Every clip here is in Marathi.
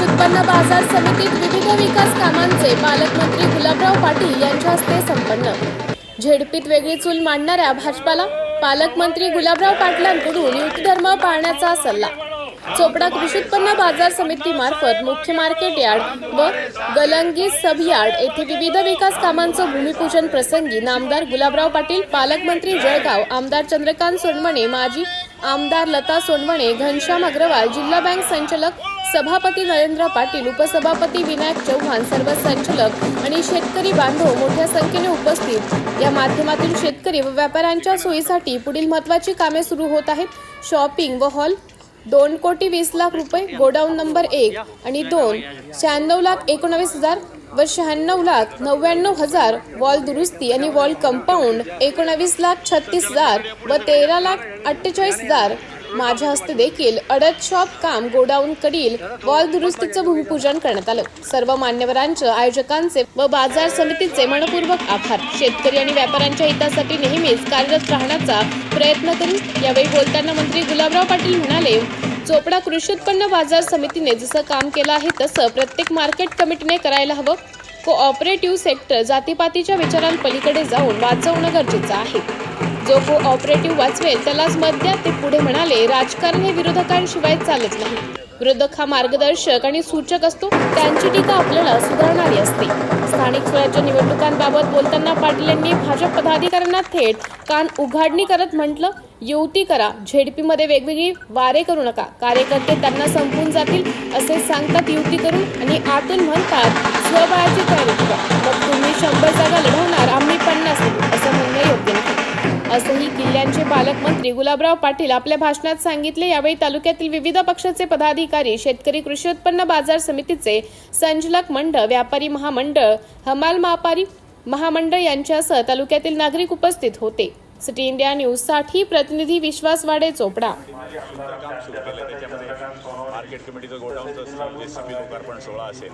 कृषी उत्पन्न बाजार समितीत विविध विकास कामांचे पालकमंत्री गुलाबराव पाटील यांच्या हस्ते संपन्न. झेडपीत वेगळी चूल मांडणाऱ्या भाजपाला पालकमंत्री गुलाबराव पाटलांकडून युद्धधर्म पाळण्याचा सल्ला. चोपडा कृषी उत्पन्न बाजार समितीमार्फत मुख्य मार्केट यार्ड व गलंगी सब यार्ड येथे विविध विकास कामांचं भूमिपूजन प्रसंगी नामदार गुलाबराव पाटील पालकमंत्री जळगाव आमदार चंद्रकांत सोनवणे माजी आमदार लता सोनवणे घनश्याम अग्रवाल जिल्हा बँक संचालक सभापती नरेंद्र पाटील उपसभापती विनायक चव्हाण सर्व संचालक आणि शेतकरी बांधव मोठ्या संख्येने उपस्थित. या माध्यमातून शेतकरी व व्यापाऱ्यांच्या सोयीसाठी पुढील महत्त्वाची कामे सुरू होत आहेत. शॉपिंग व हॉल दोन कोटी वीस लाख रुपये गोडाऊन नंबर एक आणि दोन शहाण्णव लाख एकोणावीस हजार व शहाण्णव लाख नव्याण्णव हजार वॉल दुरुस्ती आणि वॉल कंपाऊंड एकोणावीस लाख छत्तीस हजार व तेरा लाख अठ्ठेचाळीस हजार माझ्या हस्ते देखील अडत शॉप काम गोडाऊन कडील वॉल दुरुस्तीचं भूमिपूजन करण्यात आलं. सर्व मान्यवरांचे आयोजकांचे व बाजार समितीचे मनपूर्वक आभार. शेतकरी आणि व्यापाऱ्यांच्या हितासाठी नेहमीच कार्यरत राहण्याचा प्रयत्न करू. यावेळी बोलताना मंत्री गुलाबराव पाटील म्हणाले चोपडा कृषी उत्पन्न बाजार समितीने जसं काम केलं आहे तसं प्रत्येक मार्केट कमिटीने करायला हवं. कोऑपरेटिव्ह सेक्टर जातीपातीच्या विचारांपलीकडे जाऊन वाचवणं गरजेचं आहे. जो को ऑपरेटिव्ह वाचवेल त्यालाच मत द्या ते पुढे म्हणाले राजकारण हे विरोधकांशिवाय चालत नाही. विरोधक हा मार्गदर्शक आणि सूचक असतो त्यांची टीका आपल्याला सुधारणारी असते. स्थानिक स्वराज्य निवडणुकांबाबत बोलताना पाटील यांनी भाजप पदाधिकाऱ्यांना थेट कान उघाडणी करत म्हटलं युती करा झेडपीमध्ये वेगवेगळी वारे करू नका. कार्यकर्ते त्यांना संपून जातील असे सांगतात युती करून आणि आतून म्हणतात स्वबळाची तयारी करा. मग तुम्ही शंभर जागा लढवणार असंही किल्ल्यांचे पालकमंत्री गुलाबराव पाटील आपल्या भाषणात सांगितले. यावेळी तालुक्यातील विविध पक्षाचे पदाधिकारी शेतकरी कृषी उत्पन्न बाजार समितीचे संचालक मंडळ व्यापारी महामंडळ हमाल महापारी महामंडळ यांच्यासह तालुक्यातील नागरिक उपस्थित होते. सिटी इंडिया न्यूजसाठी प्रतिनिधी विश्वास वाडे चोपडा. त्याच्यामध्ये मार्केट कमिटीचं गोडाऊनचं असेल लोकार्पण सोहळा असेल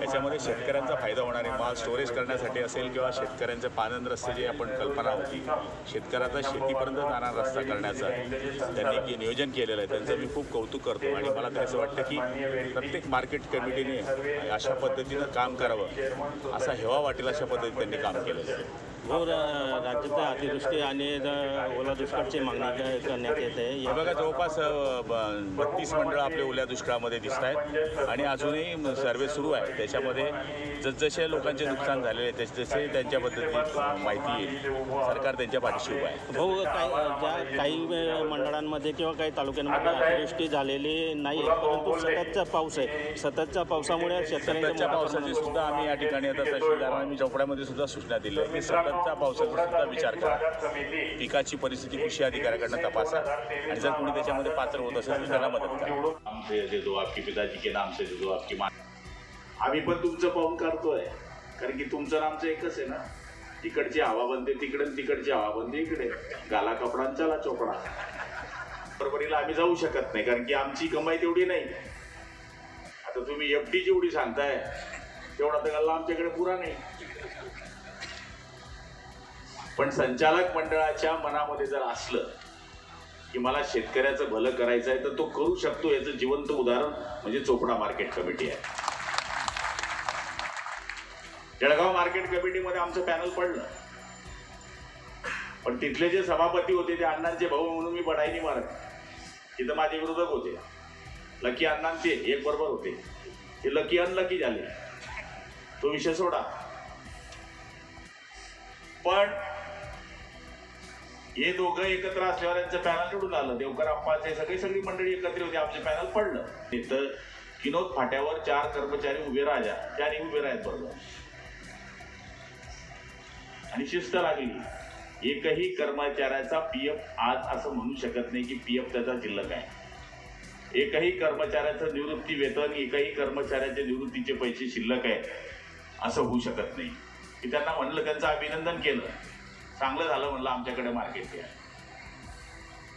याच्यामध्ये शेतकऱ्यांचा फायदा होणार आहे. माल स्टोरेज करण्यासाठी असेल किंवा शेतकऱ्यांचे पानंद रस्ते जे आपण कल्पना होती शेतकऱ्याचा शेतीपर्यंत जाणारा रस्ता करण्याचा त्यांनी की नियोजन केलेलं आहे त्यांचं मी खूप कौतुक करतो. आणि मला तर असं वाटतं की प्रत्येक मार्केट कमिटीने अशा पद्धतीनं काम करावं असा हेवा वाटेल अशा पद्धतीने त्यांनी काम केलेलं आहे. हो राज्यात अतिवृष्टी आणि ओला दुष्काळची मागणी करण्यात येत आहे. हे या बघा जवळपास बत्तीस मंडळं आपले ओल्या दुष्काळामध्ये दिसत आहेत. आणि अजूनही सर्वे सुरू आहे. त्याच्यामध्ये जसजसे लोकांचे नुकसान झालेले आहे तसे जसे त्यांच्या पद्धतीत माहिती येईल. सरकार त्यांच्या पाठीशी उभं आहे. भाऊ काय ज्या काही मंडळांमध्ये किंवा काही तालुक्यांमध्ये अतिवृष्टी झालेली नाही आहे परंतु सततचा पाऊस आहे. सततच्या पावसामुळे शेतकऱ्यांच्या पावसाची सुद्धा आम्ही या ठिकाणी आता तहसीलदारांना मी चौकड्यामध्ये सुद्धा सूचना दिली आहे. की सततच्या पावसाचा सुद्धा विचार करा. पिकाची परिस्थिती कृषी अधिकाऱ्याकडनं तपासा. आणि जर कोणी त्याच्यामध्ये पात्र होत असेल तर त्यांना मदत करा. आमचे दे आपकी पिताजी के नाम से आपकी मा आम्ही पण तुमचं पाहून करतोय कारण की तुमचं आमचं एकच आहे ना. तिकडची हवा बनते तिकडे तिकडची हवा बनते इकडे. गाला कपडा चला चोपडा. बरोबरीला आम्ही जाऊ शकत नाही कारण की आमची कमाई तेवढी नाही. आता तुम्ही एफ डी जेवढी सांगताय तेवढा तर गल्ला आमच्याकडे पुरा नाही. पण संचालक मंडळाच्या मनामध्ये जर असलं की मला शेतकऱ्याचं भलं करायचं आहे तर तो करू शकतो. याचं जिवंत उदाहरण म्हणजे चोपडा मार्केट कमिटी आहे. जळगाव मार्केट कमिटीमध्ये आमचं पॅनल पडलं. पण तिथले जे सभापती होते ते अण्णांचे भाऊ म्हणून मी बढाईनी मारत. तिथं माझे विरोधक होते. लकी अण्णांचे एक बरोबर होते. ते लकी अनलकी झाले. तो विषय सोडा. पण हे दोघं एकत्र असल्यावर यांचं पॅनल निवडून आलं. देवकर अप्पाचे सगळी सगळी मंडळी एकत्र होती आमचे पॅनल पडलं तिथं किनोद फाट्यावर चार कर्मचारी उभे राजा त्याने उभे राहत बरोबर. आणि शिस्त लागली. एकही कर्मचाऱ्याचा पीएफ आज असं म्हणू शकत नाही की पीएफ त्याचा शिल्लक आहे. एकही कर्मचाऱ्याचं निवृत्ती वेतन एकही कर्मचाऱ्याच्या निवृत्तीचे पैसे शिल्लक आहे असं होऊ शकत नाही. की त्यांना म्हणलं त्यांचं अभिनंदन केलं. चांगलं झालं म्हणलं आमच्याकडे मार्केट आहे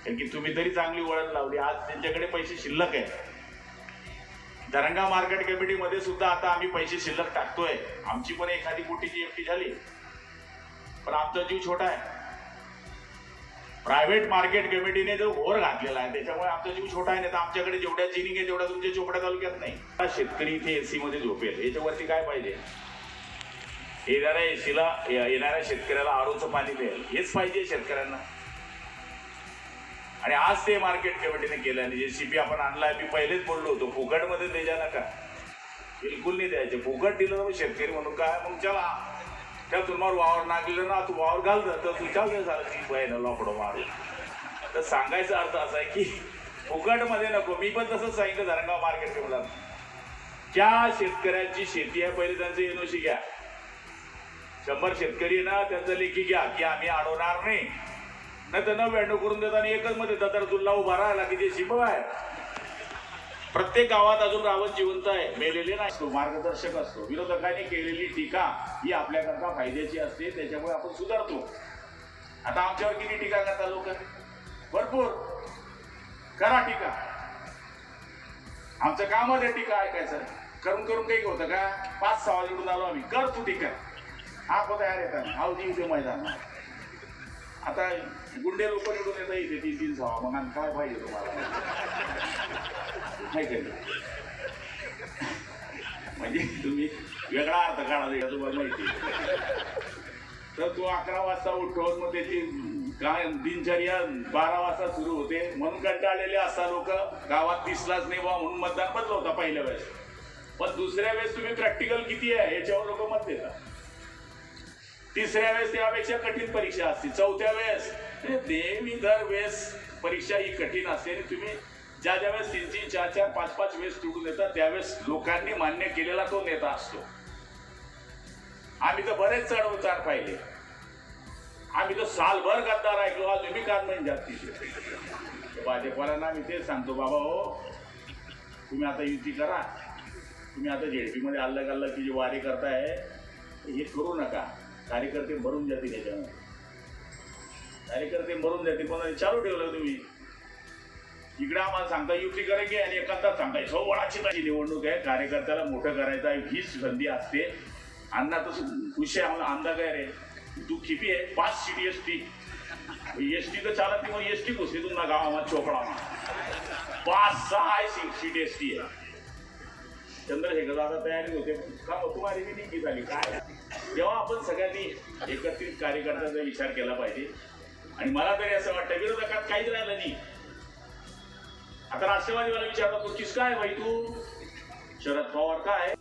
कारण की तुम्ही तरी चांगली वळण लावली. आज त्यांच्याकडे पैसे शिल्लक आहे दरंगा मार्केट कमिटीमध्ये सुद्धा आता आम्ही पैसे शिल्लक टाकतोय. आमची पण एखादी कोटीची एफटी झाली. पण आमचा जीव छोटा आहे. प्रायव्हेट मार्केट कमिटीने जो घोर घातलेला आहे त्याच्यामुळे आमचा जीव छोटा आहे. नाही तर आमच्याकडे जेवढ्या जिनिंग आहे तेवढ्या तुमच्या चोपड्या तालुक्यात नाही. शेतकरी इथे एसी मध्ये झोपेल. याच्यावरती काय पाहिजे? येणाऱ्या एसीला येणाऱ्या शेतकऱ्याला आरोचं पाणी मिळेल. हेच पाहिजे शेतकऱ्यांना. आणि आज ते मार्केट कमिटीने केलं आणि जे सीपी आपण आणलाय मी पहिलेच बोललो होतो फुकटमध्ये द्यायच्या नका. बिलकुल नाही द्यायचे. फुकट दिलं मग शेतकरी म्हणून काय? मग चला. त्या तुम्हाला वावर नागलेलं ना तू वावर घाल तर तुझ्या वेळ झालं ती बहिणं लफडं मारू. तर सांगायचा अर्थ असा आहे की फुकटमध्ये नको. मी पण तसंच सांगितलं धरणगाव मार्केट कमिटीला ज्या शेतकऱ्यांची शेती आहे पहिले त्यांचं एनओसी घ्या. शंभर शेतकरी ना त्यांचं लेखी घ्या की आम्ही अडवणार नाही. नाही तर नव्याण्णव करून देतात आणि एकच मध्ये दतर तुल्ला उभा राहिला की ते शिपव आहे प्रत्येक गावात अजून रावण जिवंत आहे मेलेले नाही. तो मार्गदर्शक असतो. विरोधकाने केलेली टीका ही आपल्याकरता फायद्याची असते त्याच्यामुळे आपण सुधारतो. आता आमच्यावर किती टीका करता लोक? भरपूर. करा टीका. आमचं कामच आहे टीका ऐकायचं. करून करून काही होतं का? पाच सहा वाजून आलो आम्ही. कर तू टीका. हा को तयार येतात आवडी इथे मैदान आता गुंडे लोक निवडून येतात इथे तीन तीन सहा. मग आणि काय पाहिजे तुम्हाला? नाही केलं म्हणजे तुम्ही वेगळा अर्थ काढा याचा तुम्हाला माहिती? तर तो अकरा वाजता उठवून मग त्याची काय दिनचर्या बारा वाजता सुरू होते. म्हणून कंटाळलेले असता लोक. गावात दिसलाच नाही बा म्हणून मतदान बदल होता पहिल्या वेळेस. पण दुसऱ्या वेळेस तुम्ही प्रॅक्टिकल किती आहे याच्यावर लोक मत देतात. तिसऱ्या वेळेस त्यापेक्षा कठीण परीक्षा असते चौथ्या वेळेस. नेहमी दर वेळेस परीक्षा ही कठीण असते. आणि तुम्ही ज्या ज्या वेळेस तीन तीन चार चार पाच पाच वेळेस निवडून येतात त्यावेळेस लोकांनी मान्य केलेला तो नेता असतो. आम्ही तर बरेच चढ उतार पाहिले. आम्ही तर सालभर गद्दार ऐकलो. आज तुम्ही कान म्हणजे जास्तीचे भाजपवाल्यांना मी तेच सांगतो बाबा हो तुम्ही आता युती करा. तुम्ही आता जेडपीमध्ये अल्लग अल्लगची जी वारी करताय हे करू नका. कार्यकर्ते मरून जातील याच्यामध्ये. कार्यकर्ते मरून जातील. पण चालू ठेवलं तुम्ही? इकडे आम्हाला सांगता युती करायची आणि एखादा सांगताय सोळाची ताची निवडणूक आहे. कार्यकर्त्याला मोठं करायचं आहे. हीच संधी असते. अण्णा तसं विषय आम्हाला अंदाज आहे. रे तू किती आहे? पाच city S T. S T तर चालत नाही मग एस टी घुसली तुमना गावामध्ये चोपडा पाच सहा आहे सीट एस टी आहे. चंद्रशेखर आता तयारी होते. का कुमारी बी झाली? काय? तेव्हा आपण सगळ्यांनी एकत्रित कार्यकर्त्याचा विचार केला पाहिजे. आणि मला तरी असं वाटतं विरोधकात काहीच राहिलं नाही. आता राष्ट्रवादी मला तू किस काय भाई तू? शरद पवार काय